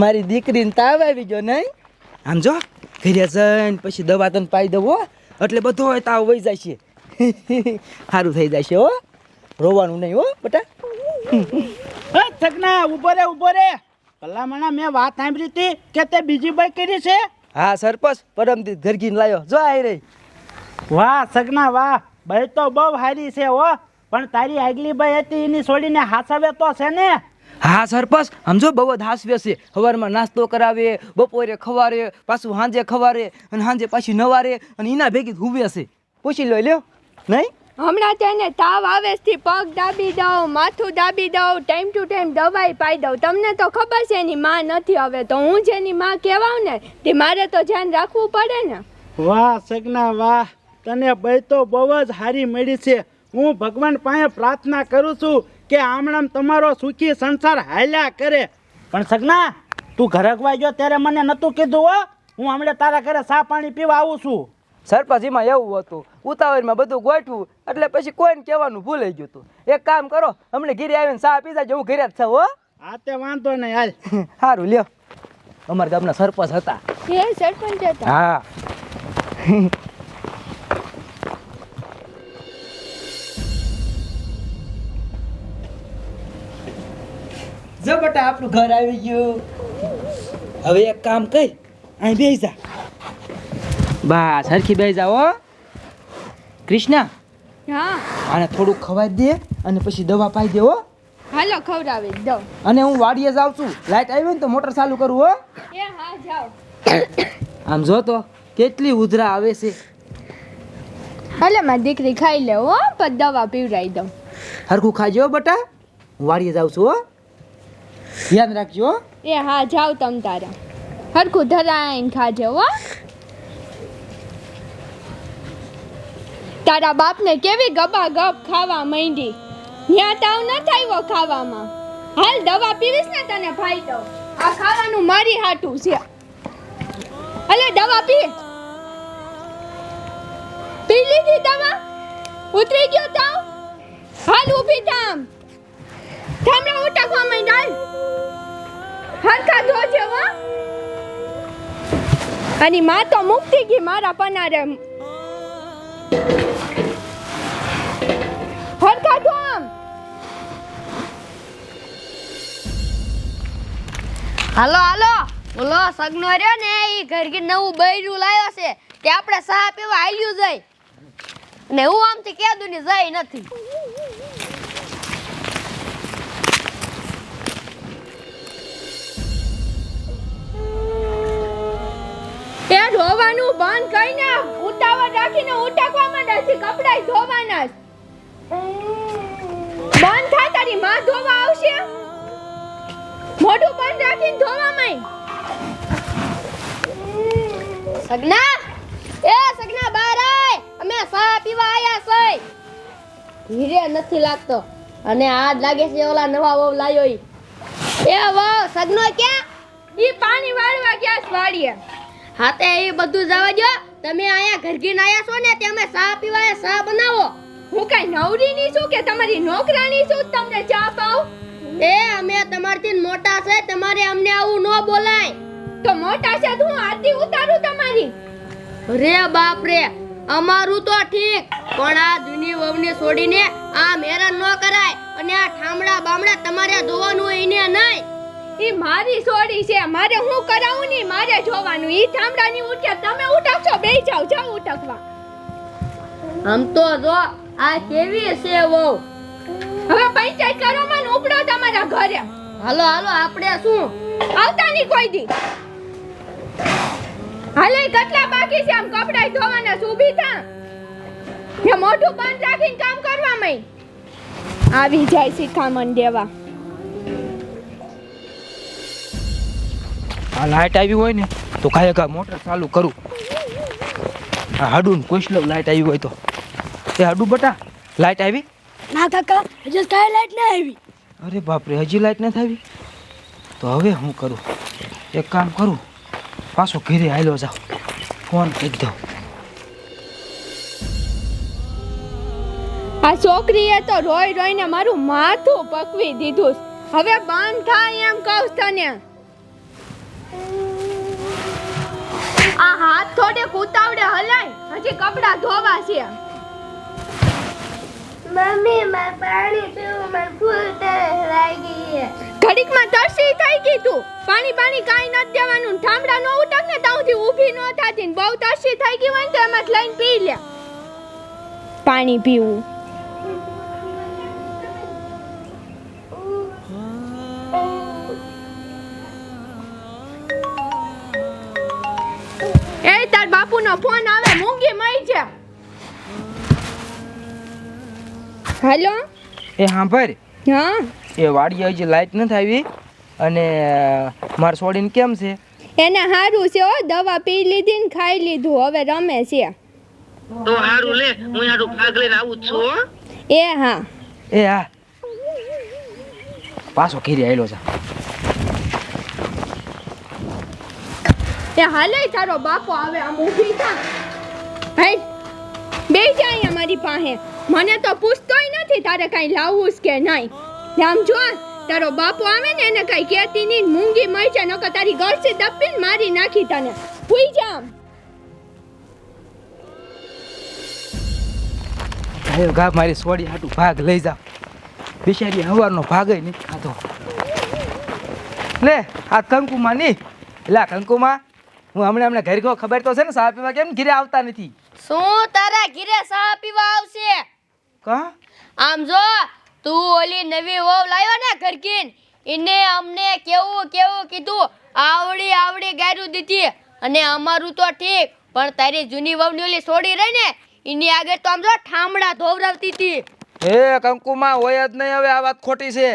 મારી દીકરીને તાવ આવી ગયો નહીં? આમ જો ઘરે જઈને પછી દવા તને પાઈ દઉં હો. એટલે બધો હોય તાવ વહી જાય છે સારું થઈ જાય છે હો. રોવાનું નહીં હો બટા. થકના ઊભો રે ઊભો રે. ભલામણા મેં વાત સાંભળી હતી કે તે બીજી બાઈ કરી છે? હા સરપંચ પરમદીત ઘરગીને લાયો. જો આવી રહી. વાહ સગના વાહ. બાઈ તો બહુ હારી છે હો. પણ તારી આગલી બાઈ હતી એની છોડીને હાસવે તો છે ને? હા સરપંચ સમજો બહુ જ હાસ્ય છે. સવારમાં નાસ્તો કરાવે બપોરે ખવારે પાછું સાંજે ખવારે અને સાંજે પાછી નવારે અને એના ભેગી હુવે છે. પૂછી લો લ્યો. નહીં? હમણાં તેને તાવ આવે છે પગ દાબી દઉં માથું દાબી દઉં ટાઈમ ટુ ટાઈમ દવાઈ પાઈ દઉં. તમને તો ખબર છે એની માં નથી હવે તો હું જેની માં કહેવાઉં ને તે મારે તો ધ્યાન રાખવું પડે ને. વાહ સગના વાહ. તને બાઈ તો બહુ જ હારી મળી છે. હું ભગવાન પાસે પ્રાર્થના કરું છું કે આમણામ તમારો સુખી સંસાર હાલ્યા કરે. પણ સગના તું ઘરે ગવાઈ ગયો ત્યારે મને નતું કીધું હો. હું હમણાં તારા ઘરે સા પાણી પીવા આવું છું. સરપંચ એમાં એવું હતું. ઉતાવળમાં બધું ગોઠવું એટલે પછી કોઈને કહેવાનું ભૂલાઈ ગયું હતું એક કામ કરો હમણાં ઘીરે આવીને સા પી જાય હું ઘરે જ છું હો. હા તે વાંધો નહીં હાલ. સારું લ્યો. અમારા ગામના સરપંચ હતા. એ સરપંચ હતા? હા. જો બટા આપણું ઘર આવી ગયું. હવે એક કામ કઈ અહીં બેસી જા. બસ સરખી બેસી જાઓ હો. કૃષ્ણા હા. આને થોડું ખવાઈ દે અને પછી દવા પાઈ દે હો. હાલો ખવડાવી દો અને હું વાડીએ જાઉં છું. લાઈટ આવી ને તો મોટર ચાલુ કરું હો. એ હા જાઓ. આમ જો તો કેટલી ઉધરા આવે છે. હાલે મારી દીકરી ખાઈ લે હો પછી દવા પીવડાવી દઉં. હરખું ખાજો બટા. વાડીએ જાઉં છું હો. ધ્યાન રાખજો એ, હા જાવ તમ તારા. હરખું ધરાઈને ખાજે, હો. તારા બાપને કેવી ગબા ગપ ખાવા માંડી. ન્યા તાવ ન થાય ખાવામાં. હાલ દવા પીવીશ ને તને ભાઈ દઉં. આ ખાવાનું મારી હાટું છે. અલે, દવા પી. પી લીધી દવા? ઉતરી ગયો તાવ? હાલ ઊભી થામ. થામડા ઉટકવા માંડ હાલ હરખા ધોજે હો અને માં તો મુક્તિ ગઈ મારા પનારે. હરખા ધો આમ. હાલો હાલો. બોલો સગનો રહ્યો ને, એ ઘર કે નવું બૈરું લાવ્યો છે. તે આપણે સા પીવા હાલ્યું જાય ને હું આમથી કેદું ની જઈ નથી. એ ધોવાનું બંધ કરીને ઉતાવળ રાખીને ઉટકવા માંડ્યા છે કપડાય ધોવાના. બંધ થાય તારી માં ધોવા આવશે? મોઢું બંધ રાખીને ધોવા માંય સગના, એ સગના બહાર આય, અમે સા પીવા આયા છે ધીરે નથી લાગતો, અને આ લાગે છે ઓલા નવા વહુ લાયો એ વહુ, સગનો ક્યાં? ઈ પાણી વાળવા ગયા છે વાડીએ. હા તે એ બધું જવા દો તમે આયા ઘર ઘીન આયા છો ને તમે સા પીવા આયા, સા બનાવો. હું કઈ નવરીની છું કે તમારી નોકરાની છું તમને ચા પાઉં? એ અમે તમારથી મોટા છે તમારે અમને આવું ન બોલાય. તો મોટા છે તો હું આરતી ઉતારું તમારી? રે બાપ રે અમારું તો ઠીક પણ આ જૂની વહુને છોડીને આ મેરા ન કરાય અને આ ઠામડા બામડા તમારે ધોવાનું એને નહીં. ઈ મારી સોડી છે. મારે હું કરાવું ની મારે જોવાનું. ઈ ઠામડાની ઉઠ્યા તમે ઉઠકશો બે જાવ જાવ ઉઠકવા. આમ તો જો આ કેવી છે વહુ? હવે પંચાયત કરો માં ઉપડો તમારા ઘરે. હાલો હાલો આપણે શું? આવતા નહીં કોઈ દી. હાલે કેટલા બાકી છે આમ કપડાય ધોવાના સુભી થા. ને મોઢું બંધ રાખીને કામ કરવા મય. આવી જાય શિખામણ દેવા. આ લાઇટ આવી હોય ને તો કાંઈ કા મોટર ચાલુ કરું. આ હાડું કોઈસલો લાઇટ આવી હોય તો. એ હાડું બટા લાઇટ આવી? ના કાકા હજી કાંઈ લાઈટ ના આવી. અરે બાપરે હજી લાઈટ નથી આવી? તો હવે હું કરું? એક કામ કરું પાછો ઘેરે આવેલો જાઉં. ફોન કરી દઉં. આ છોકરીએ તો રોઈ રોઈને મારું માથું પકવી દીધું હવે બંધ થાય એમ કહું તને. આ હાથ થોડે ઉતાવળે હલાય. હજી કપડાં ધોવા છે. મમ્મી મારે પાણી પીવું મને ફૂલ તરસ લાગી છે. ઘડીકમાં તરસી થઈ ગઈ તું. પાણી પાણી કાંઈ નથી દેવાનું. ઠામડા નો ઉટક ને તાઉથી ઊભી ન થાતી ને બહુ તરસી થઈ ગઈ હોય ને તો એમાં લઈને પી લે. પાણી પીવું. હેલો? એ સાંભળ હા? એ વાડી હજી લાઇટ નથી આવી અને માર છોડીને કેમ છે? એને સારું છે હો દવા પી લીધી ને ખાઈ લીધું હવે રમે છે. તો હારું લે હું હારું ભાગ લઈને આવું છું હો. એ હા. એ હા. પાછો ઘેરી આવેલો છે એ હાલે તારો બાપો આવે આમ ઊભી થા. હાઈ બે જા અહીંયા મારી પાસે. મને તો પૂછતોય નથી તારે કાંઈ લાવવું કે નહીં. આમ જો તારો બાપો આવે ને એને કાંઈ કહેતી નહીં મૂંગી મરી છે નકર તારી ગળસી દબીને મારી નાખી તને. ભૂઈ જામ આમ. આવ્યો ગા મારી સોડી હાટું ભાગ લઈ જાવ બિચારી હવારનો ભાગ નથી ખાતો લે આ કંકુમાં નહીં લે આ કંકુમાં હું હમણાં હમણાં ઘર ગયો ખબર તો છે ને સાહેબ પીવા કેમ ઘીરે આવતા નથી? શું તારા ઘીરે ચા પીવા આવશે? કા? આમ જો તું ઓલી નવી વહુ લાવ્યો ને ઘરકીન એને અમને કેવું કેવું કીધું? આવડી આવડી ગાયરું દીધી. અને અમારું તો ઠીક પણ તારી જૂની વહુની ઓલી છોડી રહી ને એની આગળ તો આમ જો ઠામડા ધોવરાવતી હતી. હે કંકુમાં હોય જ નહીં હવે આ વાત ખોટી છે.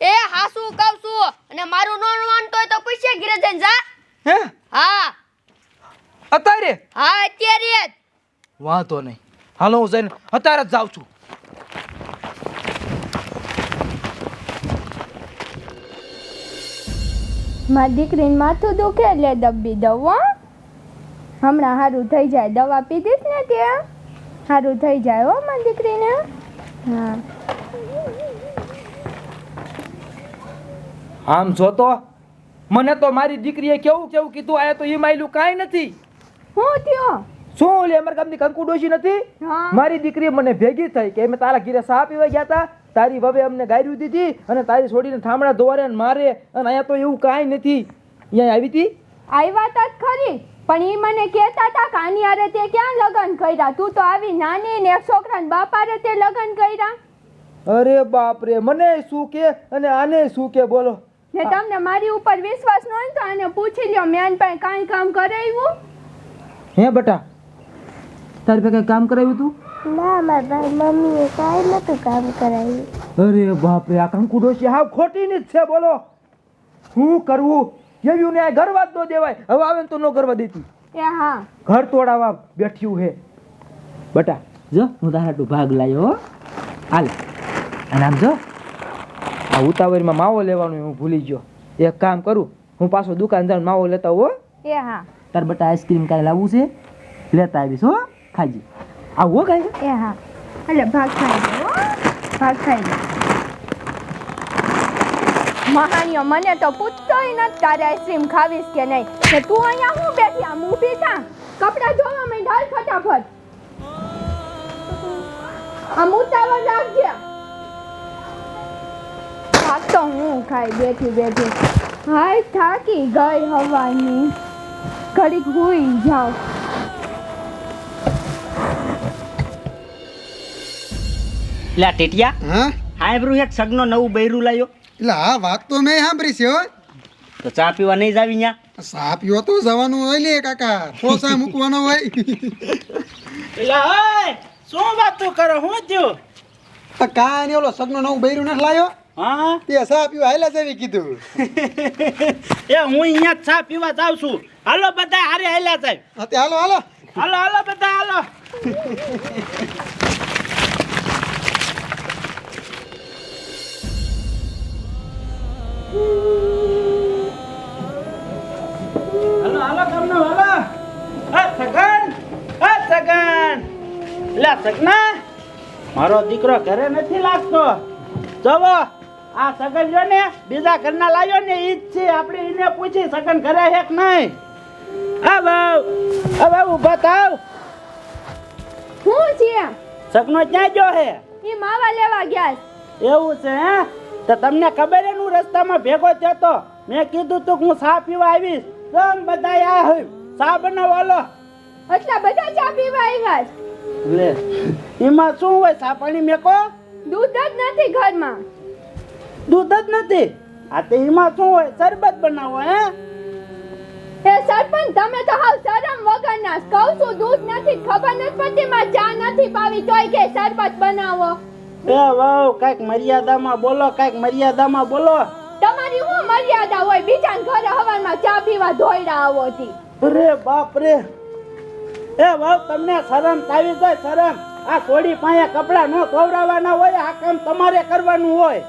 એ હાસુ કહું છું? અને મારું નોન માનતો હોય તો પૂછે ઘરે જઈને જા. હે? હા. અત્યારે? હા અત્યારે જ. વાંધો નહીં. હાલો હું જઈને અત્યારે જ જાઉં છું. મારી દીકરીને માથું દુખે એટલે દબી દઉં હો. હમણાં સારું થઈ જાય દવા પીધીશ ને ત્યાં? સારું થઈ જાય હો મારી દીકરીને. હા. આમ જોતો મને તો મારી દીકરીએ કેવું કેવું કીધું આ તો એ માયલું કાંઈ નથી. શું થયો? શું ઓલી અમર ગામની કંકુ ડોશી નથી? હા. મારી દીકરી મને ભેગી થઈ કે મેં તારા ઘીરે સાપ પીવા ગયા હતા તારી વવે અમને ગાયરું દીધી અને તારી છોડીને ઠામડા ધોવારે અને મારે અને અહીંયા તો એવું કાંઈ નથી. અહીંયા આવી હતી આવ્યા તા ખરી. પણ એ મને કહેતા હતા કે આની આરે તે ક્યાં લગ્ન કર્યા? તું તો આવી નાની ને છોકરાને બાપ રે તે લગ્ન કર્યા. અરે બાપ રે મને શું કે અને આને શું કે બોલો? ને તમને મારી ઉપર વિશ્વાસ ન તો આને પૂછી લ્યો મેં પાસે કાંઈ કામ કરાવ્યું? હે બટા તારી પાસે કામ કરાવ્યું તું? ના મારા મમ્મીએ કાંઈ નતું કામ કરાવ્યું. અરે બાપ રે આ કંકુ ડોશી હાવ ખોટીની જ છે બોલો. શું કરવું? જેવ્યું ને આ ગરવા જ ન દેવાય. હવે આવે તો ન કરવા દેતી એ હા. ઘર તોડાવા બેઠ્યું હે. બટા જો હું તારા ભાગ લાવ્યો હો. હાલ. અને આમ જો. આ ઉતાવળમાં માવો લેવાનું હું ભૂલી ગયો. એક કામ કરું હું પાછો દુકાન જાઉં માવો લેતા હો. એ હા. તાર બટા આઈસ્ક્રીમ કાલે લાવવું છે. લેતા આવીશ હો. ખાજી આવું હો કાંઈ એ હા. એટલે ભાગ થાય ભાગ મને તો પૂછતોય નથી તારે આઈસ્ક્રીમ ખાવીશ કે નહીં. કે તું અહીંયા હું બેઠી? આમ ઊભી થા. કપડાં ધોવા મેં ઢાલ ફટાફટ. આમ ઉતાવળ રાખજે. થાક તો હું ખાઈ બેઠી બેઠી. હાય થાકી ગઈ હવાની. ઘડીક હુઈ જાઉં. લા ટેટિયા. હા? હાયબ્રુ એક સગનો નવું બૈરું લાયો. એટલે હા વાત તો મેં સાંભળી છે હો. તો ચા પીવા નહીં જાવી ન્યા? ચા પીવો તો જવાનું હોય લે કાકા. પોસા મૂકવાનો હોય. એટલે ઓય શું વાતું કરો? હું થયું તો કાંઈ નહીં ઓલો સગનો નવું બૈરું નથી લાયો. હા? તે ચા પીવા હાલ્યા જેવી કીધું. એ હું અહીંયા ચા પીવા જાઉં છું. હાલો બધા હારે હાલ્યા જાય. હા તે હાલો હાલો. હાલો હાલો બધા હાલો હાલો. સગના મારો દીકરો ઘરે નથી લાગતો. જવો. આ સગન જો ને બીજા ઘરના લાવ્યો ને ઈ જ છે. આપણે એને પૂછી સગન ઘરે હે કે નહીં? આ બાવ. આ બાવ ઊભા થાવ. હું છે સગનો ક્યાં ગયો હે? એ માવા લેવા ગયા એવું છે હે? તો તમને ખબર હે ને હું રસ્તામાં ભેગો થયો તો? મેં કીધું તું કે હું ચા પીવા આવીશ. તમ બધા આ ચા બનાવો એટલા બધા ચા પીવા આવ્યા. લે. એમાં શું હોય? સાપણી પાણી મેકો? દૂધ જ નથી ઘરમાં. દૂધ જ નથી. આ તે એમાં શું હોય? શરબત બનાવો હે? એ સરપંચ તમે તો હાવ શરમ વગરના. કહું છું. દૂધ નથી ખબર નથી પડતી. માં ચા નથી પાવી તોય કે શરબત બનાવો. એ વાવ કંઈક મર્યાદામાં બોલો કંઈક મર્યાદામાં બોલો. તમારી હું મર્યાદા હોય? બીજા ઘરે હવારમાં ચા પીવા ધોઈડા આવો તી અરે બાપ રે. એ વાવ તમને શરમ તાવી જાય શરમ. આ સોડી પાસે કપડા ન ધોવરાવાના હોય આ કામ તમારે કરવાનું હોય.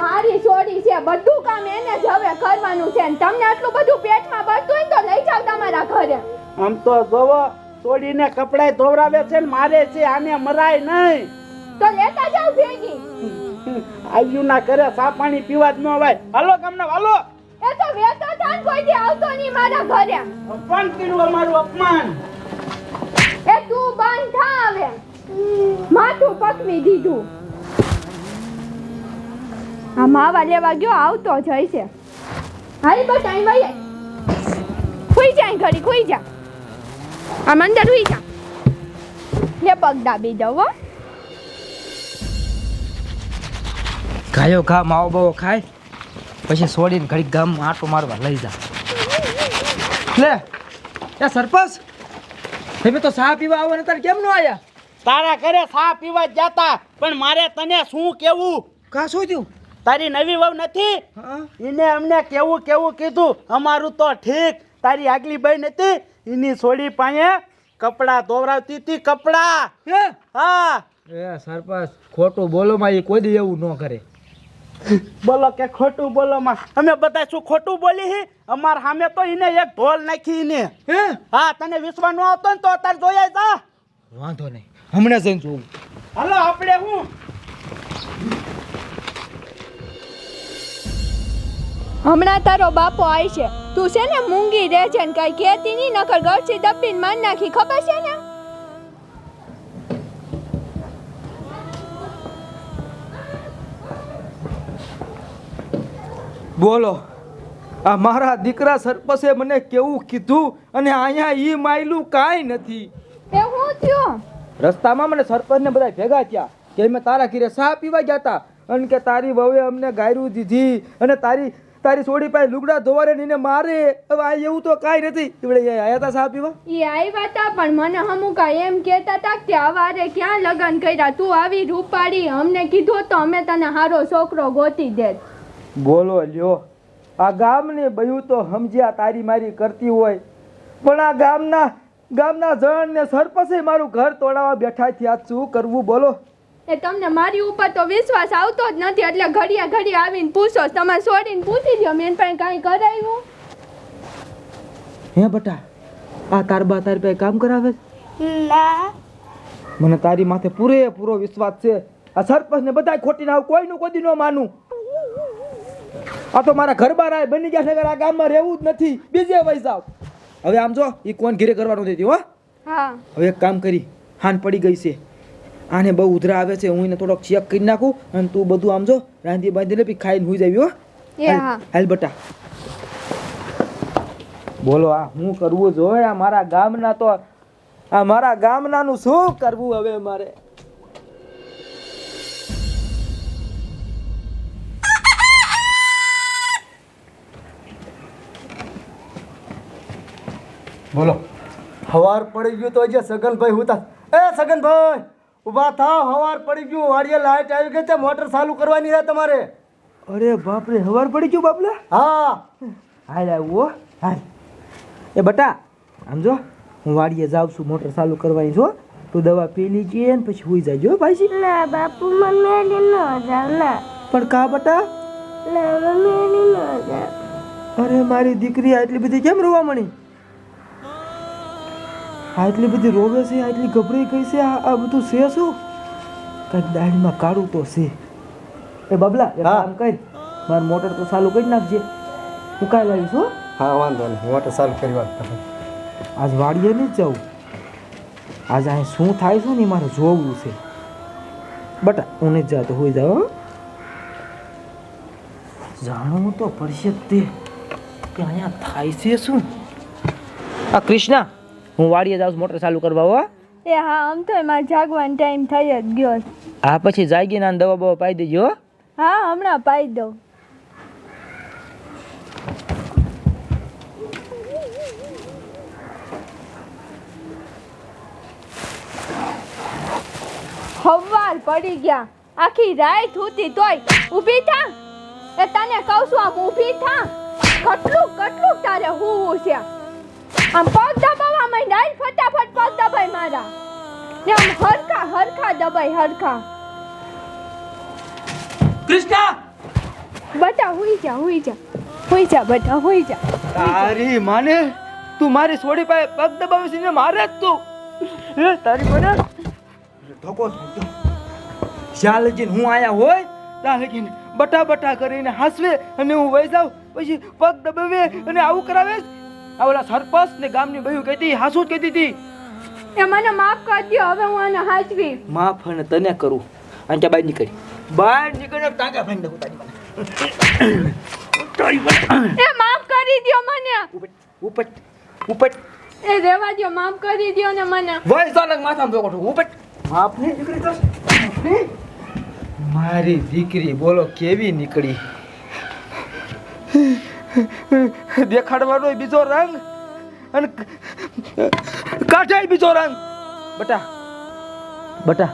મારી છોડી છે બધું કામ એને જ હવે કરવાનું છે. ને તમને આટલું બધું પેટમાં બળતું હોય તો લઈ જાવ તમારા ઘરે. આમ તો જોવો છોડીને કપડાય ધોવરાવે છે ને મારે છે આને મરાય નહીં. તો લેતા જાવ ભેગી. આવ્યું ના કરે સા પાણી પીવા જ ન હોય હાલો તમને હાલો. એ તો વેતો થાન કોઈ આવતો નહીં મારા ઘરે. અપમાન કર્યું અમારું અપમાન. તું બંધ માથું પકવી દીધું. આ માવા લેવા ગયો, આવતો જ હશે હારી બસ, અહીં ભાઈ ખુઈ જાય ઘડી ખુઈ જા. આમ અંદર હુઈ જા. લે પગ દાબી દઉં, હો. ગાયો ઘા માવો બાવો ખાય. પછી છોડીને ઘડી ગામમાં આટો મારવા લઈ જા. લે, એ સરપંચ. તમે તો ચા પીવા આવો ને તારે કેમ ન આયા? તારા ઘરે ચા પીવા જ જાતા પણ મારે તને શું કેવું? કા શું થયું? તારી નવી વહુ નથી? હા. એને અમને કેવું કેવું કીધું? અમારું તો ઠીક. તારી આગલી બહેન હતી એની છોડી પાસે કપડાં ધોવરાવતી હતી કપડાં. હે? હા. એ સરપંચ ખોટું બોલો માં એ કોઈ દી એવું ન કરે. બોલો કે ખોટું બોલો માં. અમે બધા શું ખોટું બોલી હી? અમાર સામે તો ઈને એક ઢોલ નાખી એને હા? તને વિશ્વાસ નો આવતો ને તો અત્યારે જોયા જા. વાંધો નહીં. હમણાં જઈને જોઉં. હાલો આપણે હું? હમણાં તારો બાપો આવી છે તું છે ને મૂંગી રહે છે ને કઈ કહેતી નહીં નકર ગળસી દબીને માર નાખી. ખબર છે ને? બોલો આ મારા દીકરા સરપસે મને કેવું કીધું અને અહીંયા ઈ માયલું કાંઈ નથી. એ હું થયો? રસ્તામાં મને સરપંચને બધા ભેગા થયા કે અમે તારા ઘીરે સા પીવા ગયા હતા અને કે તારી વહુએ અમને ગાયરું દીધી અને તારી તારી સોડી પાસે લુગડા ધોવારે નીને મારે. હવે આ એવું તો કાંઈ નથી. એવડે આયા હતા સા પીવા? એ આવ્યા હતા પણ મને હમુકા એમ કહેતા હતા કે અવારે ક્યાં લગ્ન કર્યા? તું આવી રૂપાડી અમને કીધું તો અમે તને હારો છોકરો ગોતી દેત. બોલો લ્યો. આ ગામને બયું તો સમજ્યા તારી મારી કરતી હોય. પણ આ ગામના ગામના જણને સરપસે મારું ઘર તોડાવવા બેઠા થયા. શું કરવું બોલો? એ તમને મારી ઉપર તો વિશ્વાસ આવતો જ નથી. એટલે ઘડિયા ઘડી આવીને પૂછો. તમે છોડીને પૂછી દો મેં પણ કાંઈ કરાયું. હે બટા આ તાર બા તારી પાસે કામ કરાવે ના. મને તારી માથે પૂરેપૂરો વિશ્વાસ છે. આ સરપંચ ને બધા ખોટી ના કોઈનું કોદી ન માનું. આ તો મારા ઘર બાર બની ગયા છે આ ગામમાં રહેવું જ નથી. બીજે વહી જાવ હવે આમ જો એ કોણ ઘીરે કરવાનું દેતી હો? હવે એક કામ કરી હાન પડી ગઈ છે. આને બહુ ઉધરા આવે છે હું એને થોડોક ચેક કરી નાખું અને તું બધું આમ જો રાંધી બાંધી લે ખાઈને હું. જાવી હો. હાલ બટા. બોલો આ હું કરવું જોઈએ? આ મારા ગામના તો આ મારા ગામનાનું શું કરવું હવે મારે? બોલો. હવાર પડી ગયું તો જે સગનભાઈ હું એ સગનભાઈ ઊભા થાવ હવાર પડી ગયું વાડીએ લાઈટ આવી ગઈ છે મોટર ચાલુ કરવાની છે તમારે. અરે બાપરે હવાર પડી ગયું બાપલા? હા. હાલ આવો હાલ. એ બટા આમ જો હું વાડીએ જાઉં છું મોટર ચાલુ કરવાની છો તું દવા પી લીજીએ ને પછી હુઈ જાજો ભાઈ ના બાપુ મને ન જાવ ના. પણ કા બટા? ના મને ન જાવ. અરે મારી દીકરી આટલી બધી કેમ રોવા મળી? આટલી બધી રોવે છે આટલી ગભરાઈ ગઈ છે આ આ બધું છે શું? કંઈક દાઢીમાં કાઢું તો છે. એ બબલા. કામ કઈ મારું મોટર તો ચાલુ કરી નાખજે. હું કાંઈ લાવીશ હો. હા વાંધો નહીં. મોટર ચાલુ કરી વાત આજ વાડીએ નહીં જવું આજ અહીં શું થાય છે ને મારે જોવું છે. બટા હું નહીં જાતો હોઈ જાઓ હો. જાણવું તો પડશે તે કે અહીંયા થાય છે શું? આ કૃષ્ણા. હું વાડીએ જાઉં મોટર ચાલુ કરવા હો. એ હા આમ તો એમાં જાગવાનો ટાઈમ થઈ જ ગયો હા પછી જાગી ના દવા બવા પાઈ દેજો હા. હમણાં પાઈ દઉં. હવાર પડી ગયા. આખી રાત હતી તોય ઊભી થા. એ તને કહું છું આમ ઊભી થા. કેટલું કેટલું તારે હું છે? આમ પગ દબાવવા માંડ ફટાફટ પગ દબાઈ મારા. ને આમ હરખા હરખા દબાઈ હરખા. કૃષ્ણા! બટા હુઈ જા હુઈ જા. હુઈ જા બટા હુઈ જા. તારી માને તું મારી છોડી પાસે પગ દબાવે છે ને મારે જ તું. એ તારી મને? ધોકો જ્યાં લગીન હું આયા હોય ત્યાં લગીન બટા બટા કરીને હાસવે અને હું વહી જાઉં. પછી પગ દબાવે અને આવું કરાવે આ ઓલા સરપંચ ને ગામની બહુ કહેતી હાસુ જ કહેતી હતી. એ મને માફ કરી દ્યો હવે હું આને હાચવી માફ અને તને કરું. અને ત્યાં બહાર નીકળી. બહાર નીકળે ટાંકા ફેંક દઉં તારી મને. એ માફ કરી દ્યો મને. ઉપટ ઉપટ ઉપટ. એ રેવા દ્યો માફ કરી દ્યો ને મને. વય ચાલક માથામાં છું ઉપટ. માફ નહીં મારી દીકરી બોલો કેવી નીકળી? દેખાડવાનો બીજો રંગ અને કાઢાય બીજો રંગ. બટા બટા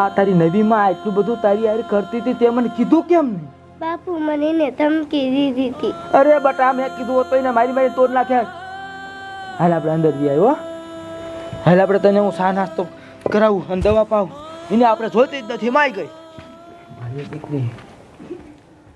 આ તારી નવીમાં આટલું બધું તારી યાર કરતી હતી તે મને કીધું કેમ નહીં? બાપુ મને એને ધમકી દીધી હતી. અરે બટા મેં કીધું હતું એને મારી મારી તોડ નાખ્યા હાલ આપણે અંદર જઈ આવ્યો હાલ આપણે તને હું સા નાસ્તો કરાવું અને દવા પાવું. એને આપણે જોઈતી જ નથી માઈ ગઈ. મારી દીકરી